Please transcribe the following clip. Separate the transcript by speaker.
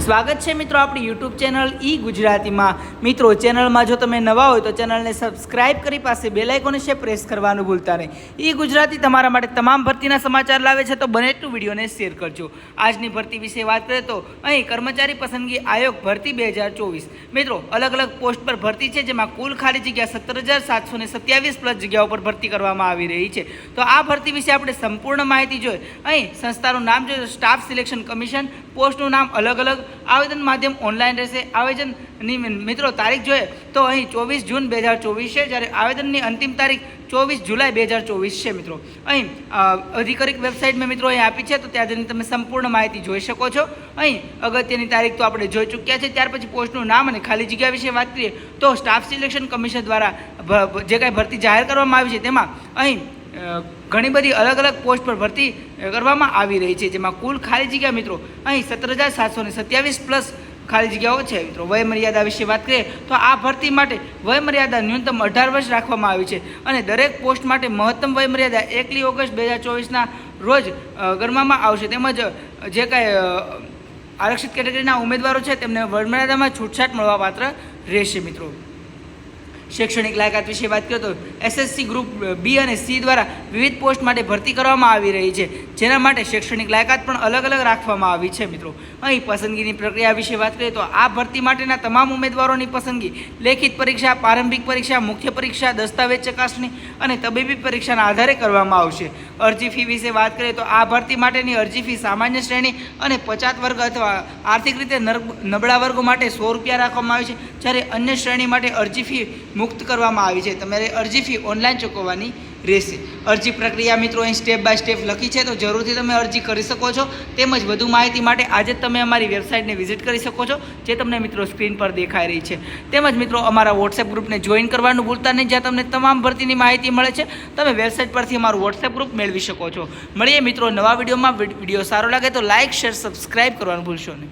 Speaker 1: સ્વાગત છે મિત્રો આપણી યુટ્યુબ ચેનલ ઈ ગુજરાતીમાં. મિત્રો, ચેનલમાં જો તમે નવા હોય તો ચેનલને સબસ્ક્રાઇબ કરી પાસે બેલાઇકોને છે પ્રેસ કરવાનું ભૂલતા નહીં. ઈ ગુજરાતી તમારા માટે તમામ ભરતીના સમાચાર લાવે છે તો બને એટલું વિડીયોને શેર કરજો. આજની ભરતી વિશે વાત કરીએ તો અહીં કર્મચારી પસંદગી આયોગ ભરતી બે હજાર ચોવીસ. મિત્રો, અલગ અલગ પોસ્ટ પર ભરતી છે જેમાં કુલ ખાલી જગ્યા સત્તર હજાર સાતસો ને સત્યાવીસ પ્લસ જગ્યાઓ પર ભરતી કરવામાં આવી રહી છે. તો આ ભરતી વિશે આપણે સંપૂર્ણ માહિતી જોઈએ. અહીં સંસ્થાનું નામ જોઈએ સ્ટાફ સિલેક્શન કમિશન. પોસ્ટનું નામ અલગ અલગ આવેદન માધ્યમ ઓનલાઈન રહેશે. આવેદનની મિત્રો, તારીખ જોઈએ તો અહીં ચોવીસ જૂન બે હજાર ચોવીસ છે. જ્યારે આવેદનની અંતિમ તારીખ ચોવીસ જુલાઈ બે હજાર ચોવીસ છે, મિત્રો. અહીં અધિકારિક વેબસાઇટ મેં મિત્રો અહીં આપી છે. તો ત્યાં તમે સંપૂર્ણ માહિતી જોઈ શકો છો. અહીં, અગત્યની તારીખ તો આપણે જોઈ ચૂક્યા છે. ત્યાર પછી પોસ્ટનું નામ અને ખાલી જગ્યા વિશે વાત કરીએ તો સ્ટાફ સિલેક્શન કમિશન દ્વારા જે કાંઈ ભરતી જાહેર કરવામાં આવી છે તેમાં અહીં ઘણી બધી અલગ અલગ પોસ્ટ પર ભરતી કરવામાં આવી રહી છે, જેમાં કુલ ખાલી જગ્યા મિત્રો, અહીં સત્તર હજાર સાતસો ને સત્યાવીસ પ્લસ ખાલી જગ્યાઓ છે મિત્રો. વયમર્યાદા વિશે વાત કરીએ, તો આ ભરતી માટે વયમર્યાદા ન્યૂનતમ અઢાર વર્ષ રાખવામાં આવી છે અને દરેક પોસ્ટ માટે મહત્તમ વયમર્યાદા એકલી ઓગસ્ટ બે હજાર ચોવીસના રોજ ગણવામાં આવશે. તેમજ જે કાંઈ આરક્ષિત કેટેગરીના ઉમેદવારો છે, તેમને વયમર્યાદામાં છૂટછાટ છૂટછાટ મળવાપાત્ર રહેશે મિત્રો. શૈક્ષણિક લાયકાત વિશે વાત કરીએ તો એસએસસી ગ્રુપ બી અને સી દ્વારા વિવિધ પોસ્ટ માટે ભરતી કરવામાં આવી રહી છે. જેના માટે શૈક્ષણિક લાયકાત પણ અલગ અલગ રાખવામાં આવી છે મિત્રો. અહીં પસંદગીની પ્રક્રિયા વિશે વાત કરીએ તો આ ભરતી માટેના તમામ ઉમેદવારોની પસંદગી, લેખિત પરીક્ષા, પ્રારંભિક પરીક્ષા, મુખ્ય પરીક્ષા, દસ્તાવેજ ચકાસણી અને તબીબી પરીક્ષાના આધારે કરવામાં આવશે. અરજી ફી વિશે વાત કરીએ તો આ ભરતી માટેની અરજી ફી સામાન્ય શ્રેણી અને પચાસ વર્ગ અથવા આર્થિક રીતે નબળા વર્ગો માટે સો રૂપિયા રાખવામાં આવે છે. જ્યારે અન્ય શ્રેણી માટે અરજી ફી મુક્ત કરવામાં આવી છે. તમારે અરજી ફી ઓનલાઈન ચૂકવવાની રહેશે. અરજી પ્રક્રિયા મિત્રો અહીં સ્ટેપ બાય સ્ટેપ લખી છે, તો જરૂરથી તમે અરજી કરી શકો છો. તેમજ વધુ માહિતી માટે આજે જ તમે અમારી વેબસાઇટને વિઝિટ કરી શકો છો, જે તમને મિત્રો સ્ક્રીન પર દેખાઈ રહી છે. તેમજ મિત્રો અમારા વોટ્સએપ ગ્રુપને જોઈન કરવાનું ભૂલતા નહીં, જ્યાં તમને તમામ ભરતીની માહિતી મળે છે. તમે વેબસાઇટ પરથી અમારું વોટ્સએપ ગ્રુપ મેળવી શકો છો. મળીએ મિત્રો નવા વિડીયોમાં વીડિયો સારો લાગે તો લાઇક શેર સબસ્ક્રાઇબ કરવાનું ભૂલશો નહીં.